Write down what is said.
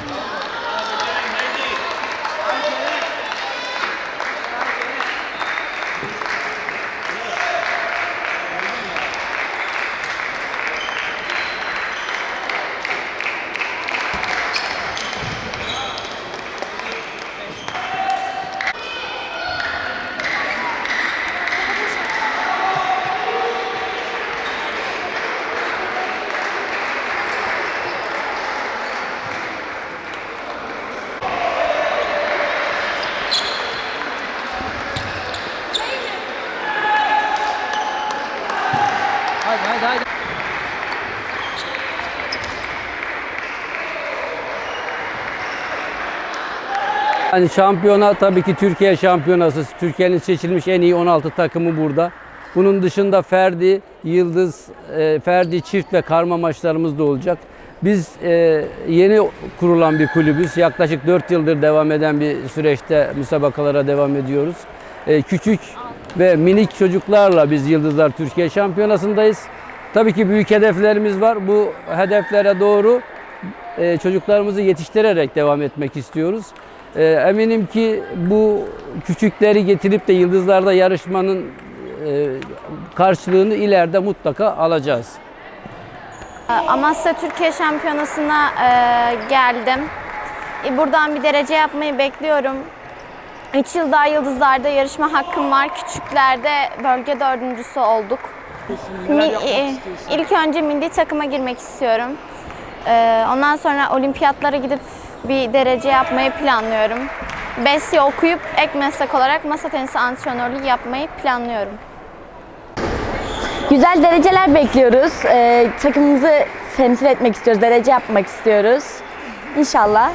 Haydi haydi haydi. Yani şampiyona tabii ki Türkiye şampiyonası. Türkiye'nin seçilmiş en iyi 16 takımı burada. Bunun dışında Ferdi, Yıldız, e, Ferdi çift ve karma maçlarımız da olacak. Biz e, yeni kurulan bir kulübüz. Yaklaşık 4 yıldır devam eden bir süreçte müsabakalara devam ediyoruz. E, küçük ve minik çocuklarla biz Yıldızlar Türkiye Şampiyonası'ndayız. Tabii ki büyük hedeflerimiz var. Bu hedeflere doğru e, çocuklarımızı yetiştirerek devam etmek istiyoruz. E, eminim ki bu küçükleri getirip de yıldızlarda yarışmanın e, karşılığını ileride mutlaka alacağız. Amasya Türkiye Şampiyonası'na geldim. Buradan bir derece yapmayı bekliyorum. 3 yıl daha Yıldızlar'da yarışma hakkım var. Küçüklerde bölge dördüncüsü olduk. Mi, e, ilk önce milli takıma girmek istiyorum. E, ondan sonra olimpiyatlara gidip bir derece yapmayı planlıyorum. BES'i okuyup ek meslek olarak masa tenisi antrenörlüğü yapmayı planlıyorum. Güzel dereceler bekliyoruz. Ee, takımımızı temsil etmek istiyoruz. Derece yapmak istiyoruz. İnşallah